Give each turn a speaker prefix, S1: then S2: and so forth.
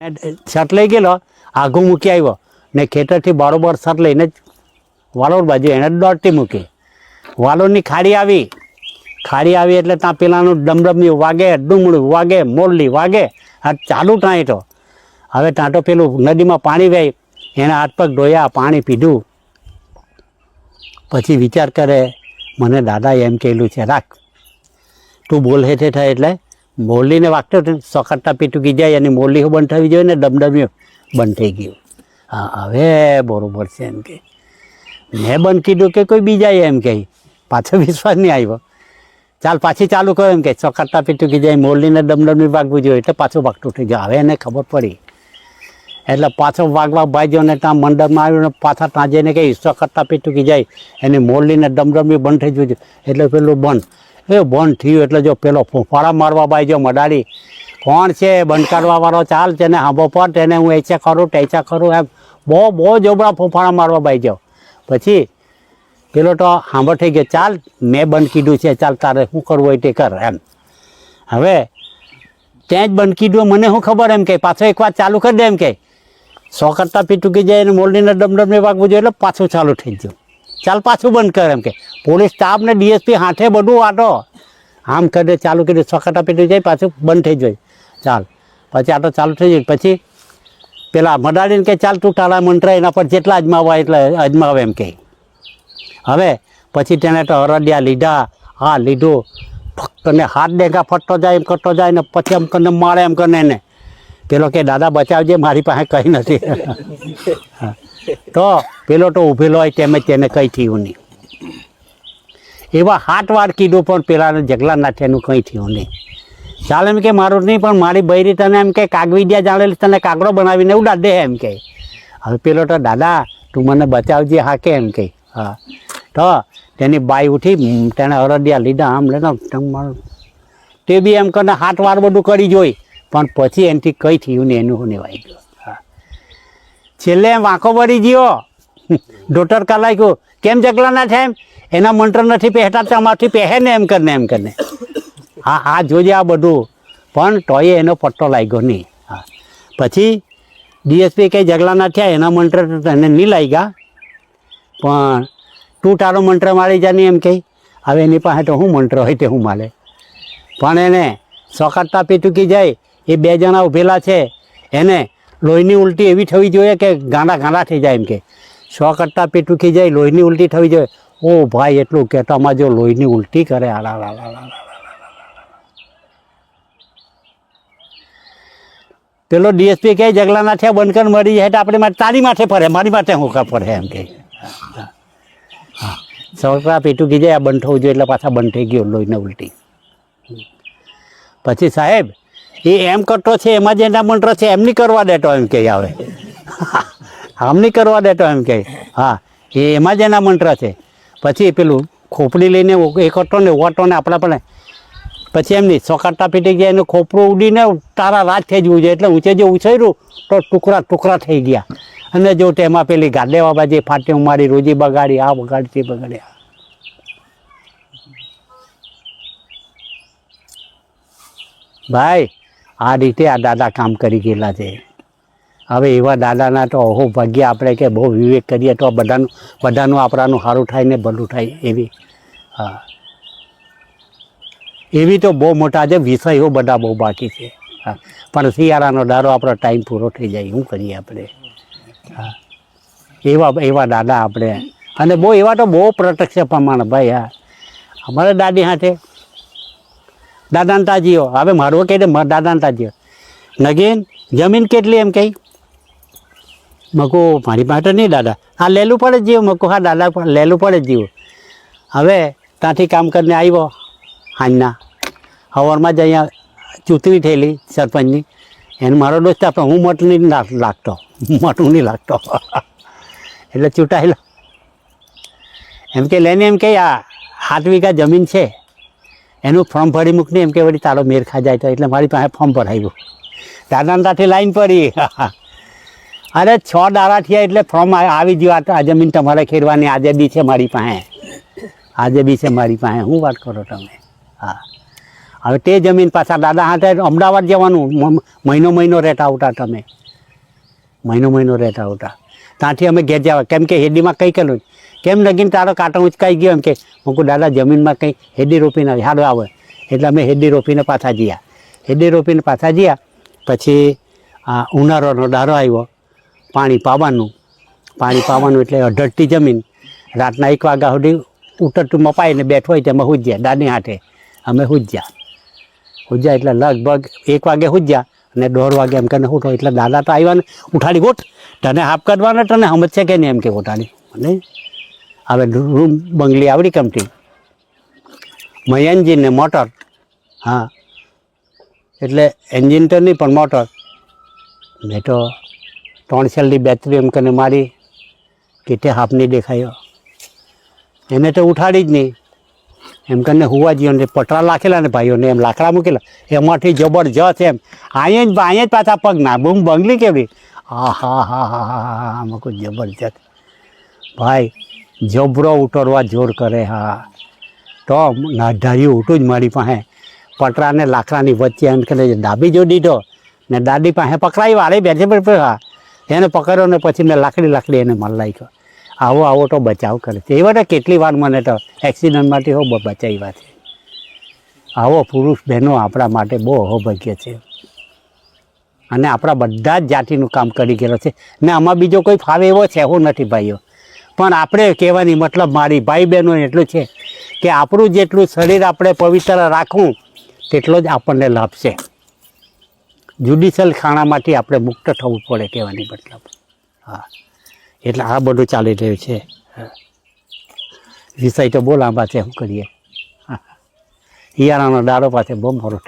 S1: Shirt લઈ ગયેલો આઘું મૂકી આવ્યો. ને ખેતરથી બરોબર શર્ટ લઈને જ વાલોર બાજુ એને દોડતી મૂકી. વાલોરની ખાડી આવી. ખાડી આવી એટલે ત્યાં પેલાનું ડમડમની વાગે, ડુંગળું વાગે, મોરલી વાગે, આ ચાલુ ત્યાં તો હવે ત્યાં તો પેલું નદીમાં પાણી વહી, એના હાથ પગ ધોયા, પાણી પીધું. પછી વિચાર કરે, મને દાદાએ એમ કહેલું છે, રાખ, તું બોલ હેઠે થાય એટલે મોરલીને વાગતો હતો ને સકટતા પીટુકી જાય અને મોરલી બંધ થવી જોઈએ ને ડમડમ્યો બંધ થઈ ગયું. હા, હવે બરોબર છે એમ કે. મેં બંધ કીધું કે કોઈ બીજાએ એમ કહે પાછો વિશ્વાસ નહીં આવ્યો. ચાલ, પાછી ચાલુ કરો એમ કે. સકટતા પીટુકી જાય, મોરલીને ડમડમી વાગવું જોઈએ એટલે પાછું વાગતું થઈ ગયું. હવે એને ખબર પડી. એટલે પાછો વાગવા ભાઈ ને ત્યાં મંડપમાં આવ્યો ને પાછા ત્યાં જઈને કહી સકટતા પીટુકી જાય, એને મોરલીને ડમડમી બંધ થઈ છે. એટલે પેલું બંધ. એ બંધ થયું એટલે જો પેલો ફૂંફાળા મારવા બાઈ જો મડાડી. કોણ છે બંધ કરવાવાળો ચાલ તેને હાંભો પર તેને હું એચા કરું ટેચા કરું એમ. બહુ બહુ જોબડા ફૂંફાળા મારવા બાઈ જાઓ પછી પેલો તો હાંભો થઈ ગયો, ચાલ, મેં બંધ કીધું છે, ચાલ તારે શું કરવું હોય તે કર એમ. હવે ત્યાં જ બંધ કીધું, મને શું ખબર એમ કે, પાછો એક વાત ચાલુ કરી દે એમ કે. સો કરતાં પીટુકી જાય અને મોરલીને ડમડમને વાગવું જોઈએ એટલે પાછું ચાલુ થઈ ગયું. ચાલ પાછું બંધ કર એમ કે. પોલીસ સ્ટાફ ને ડીએસપી હાથે બધું આટો આમ કરે, ચાલુ કર્યું સો પેટી જાય પાછું બંધ થઈ જાય. ચાલ. પછી આટો ચાલુ થઈ જાય. પછી પેલા મડાડીને કે ચાલ તું તારા મંત્ર એના પર જેટલા અજમાવા એટલે અજમાવે એમ કે. હવે પછી તેને તો હરડિયા લીધા, હા, લીધું. ફક્ત ને હાથ ડેગા ફટતો જાય એમ કરતો જાય ને પછી એમ કરીને મારે એમ કરીને એને. પેલો કે, દાદા, બચાવજે, મારી પાસે કંઈ નથી. તો પેલો તો ઊભેલો હોય તેમ તેને કંઈ થયું નહીં. એવા હાથ વાર કીધું પણ પેલાને જગલા નાઠ્યાનું કંઈ થયું નહીં. ચાલ એમ કે, મારું નહીં, પણ મારી બૈરી તને એમ કે કાગવીડિયા જાણેલી તને કાગડો બનાવીને ઉડા દે એમ કે. હવે પેલો તો, દાદા, તું મને બચાવજે, હા, કે એમ કે. હા. તો તેની બાઈ ઉઠી, તેણે અરડિયા લીધા, આમ તમારું તે બી એમ કરીને હાથ વાર બધું કરી જોઈ. પણ પછી એનાથી કંઈ થયું ને એનું નેવાઈ ગયો? હા. છેલ્લે વાંકો વળી ગયો. ડોટર કાલાઈ ગયો કેમ જગલા ના થાય એમ? એના મંત્ર નથી પહેરતા અમારથી પહેરે ને એમ કરીને એમ કરીને. હા હા જોજે આ બધું. પણ તોય એનો પટ્ટો લાગ્યો નહીં. હા. પછી ડીએસપી કંઈ જગલા ના થયા, એના મંત્ર એને નહીં લાગ્યા. પણ તું તારો મંત્ર મારી જા નહીં એમ કહી. હવે એની પાસે તો શું મંત્ર હોય તે હું માલે. પણ એને સોકાટતા પીટુકી જાય એ બે જણા ઉભેલા છે, એને લોહીની ઉલટી એવી થવી જોઈએ કે ગાંડા ગાંડા થઈ જાય એમ કે. સો કરતા પીટુકી જાય, લોહીની ઉલટી થવી જોઈએ. ઓ ભાઈ, એટલું કહેતામાં જો લોહીની ઉલટી કરે. આલા લા લા લા લા. પેલો ડીએસપી કહે, જગલાના છે બંધકન મળી મરી જાય તો આપણે માટે તારી માથે ફરે, મારી માથે હું કા ફરે, એમ કે. હા. પેટું કીધે આ બંધ થવું જોઈએ એટલે પાછા બંધ થઈ ગયો લોહીને ઉલટી. પછી સાહેબ એ એમ કરતો છે, એમાં જ એના મંત્ર છે એમ નહીં કરવા દેતો એમ કહે આવે. આમ નહીં કરવા દેતો એમ કહે હા, એ એમાં જ એના મંત્ર છે. પછી પેલું ખોપડી લઈને એ કરતો ને ઓટો ને આપણા પણ. પછી એમ નહીં સોકાટા પીટી ગયા, એનું ખોપરું ઉડીને તારા રાત થઈ જવું જોઈએ. એટલે ઊંચે જે ઉછેર્યું, તો ટુકડા ટુકડા થઈ ગયા. અને જો તેમાં પેલી ગાડેવા બાજી ફાટી ઉમારી રોજી બગાડી, આ બગાડી, તે બગાડી. ભાઈ આ રીતે આ દાદા કામ કરી ગયેલા છે. હવે એવા દાદાના તો અહો ભાગ્ય આપણે કે બહુ વિવેક કરીએ તો બધાનું બધાનું આપણાનું સારું થાય ને ભલું થાય એવી. હા. એવી તો બહુ મોટા છે વિષયો બધા બહુ બાકી છે. હા. પણ શિયાળાનો દારો આપણો ટાઈમ પૂરો થઈ જાય, શું કરીએ આપણે? હા. એવા એવા દાદા આપણે. અને બહુ, એવા તો બહુ પ્રત્યક્ષ પ્રમાણ ભાઈ, હા. અમારા દાદી હાથે દાદાને તાજીઓ હવે મારવો કહી દાદાને તાજીઓ નગીન, જમીન કેટલી એમ કહી? મકો મારી માટે નહીં દાદા. હા લેલું પડે જ જીવ મકો હા, દાદા, પણ લેલું પડે જ જીવ. હવે ત્યાંથી કામ કરીને આવ્યો હાંજના. હવારમાં જ અહીંયા ચૂંટણી થયેલી સરપંચની. એને મારો દોસ્ત આપતો હું મોટું નહીં લાગતો. મોટું નહીં લાગતો. એટલે ચૂંટાયેલો. એમ કે લઈને એમ કે આ સાત વીઘા જમીન છે. એનું ફોર્મ ભરી મૂકને એમ કે વળી તારો મેર ખા જાય તો એટલે મારી પાસે ફોર્મ ભરાવ્યું. દાદાને તાથી લાઈન પડી. અરે છ દાડા થયા એટલે ફોર્મ આવી ગયું. આ જમીન તમારે ખેડવાની આજે બી છે મારી પાસે. આજે બી છે મારી પાસે. શું વાત કરો તમે? હા. હવે તે જમીન પાછા દાદા હાથે અમદાવાદ જવાનું. મહિનો મહિનો રહેતા આવતા તમે. મહિનો મહિનો રહેતા આવતા. ત્યાંથી અમે ઘેર જવા. કેમ કે હેડીમાં કંઈ કરેલું કેમ લગીને તારો કાંટો ઉચકાઈ ગયો એમ કે, હું કહું, દાદા, જમીનમાં કંઈ હેડી રોપીને આવી. હાડો આવે. એટલે અમે હેડી રોપીને પાછા ગયા હેડી રોપીને પાછા ગયા પછી આ ઉનાળાનો ડારો આવ્યો, પાણી પાવાનું. પાણી પાવાનું એટલે અઢળતી જમીન. રાતના એક વાગ્યા સુધી ઉતરતું મપાઈને બેઠો હોય તેમાં હુજ્યા દાદી હાથે. અમે હુજ્યા હુજ્યા એટલે લગભગ એક વાગે હુજ્યા અને દોઢ વાગે એમ કરીને ઉઠો. એટલે દાદા તો આવ્યા ને. ઉઠાડી ગોઠ. તને હાફ કરવાના તને સમજશે કે નહીં એમ કે પોતાની? મને હવે રૂમ બંગલી આવડી કમતી મય ને મોટર. હા. એટલે એન્જિન તો નહીં, પણ મોટર. મેં તો ત્રણ સેલની બેટરી એમ કરીને મારી. કે હાફ નહીં દેખાયો. એને તો ઉઠાડી જ નહીં. એમ કરીને હુવાજીઓને પટરા લાખેલા ને ભાઈઓને, એમ લાકડા મૂકેલા. એમાંથી જબરજસ્ત એમ. અહીંયા જ અહીંયા જ પાછા પગ ના બૂમ, બંગલી કેવડી? હા હા હા હા હા હા હા મૂકું જબરજસ્ત ભાઈ, જબરો ઉતરવા જોર કરે, હા. તો નાઢારી ઉઠું જ મારી પાસે. પટરાને લાકડાની વચ્ચે એમ કે ડાબી જો દીધો. ને દાદી પાસે પકડાઈ વાળે બેઠે બેઠે હા. એને પકડ્યો ને પછી મેં લાકડી લાકડી એને માર લાગ્યો આવો આવો તો બચાવ કરે છે. એવા તો કેટલી વાર મને તો એક્સિડન્ટમાંથી હો બચાવ્યા છે. આવો પુરુષ બહેનો આપણા માટે બહુ અહોભાગ્ય છે. અને આપણા બધા જ જાતિનું કામ કરી ગયેલો છે. ને આમાં બીજો કોઈ ફાવે એવો છે? એવું નથી ભાઈઓ. પણ આપણે કહેવાની મતલબ મારી ભાઈ બહેનો એટલું છે કે આપણું જેટલું શરીર આપણે પવિત્ર રાખવું, તેટલો જ આપણને લાભ છે. જ્યુડિશિયલ ખાણામાંથી આપણે મુક્ત થવું પડે કહેવાની મતલબ. હા. એટલે આ બધું ચાલી રહ્યું છે. વિષય તો બોલ લાંબા છે, શું કરીએ. હિયારાનો દાડો પાસે બહુ મોટો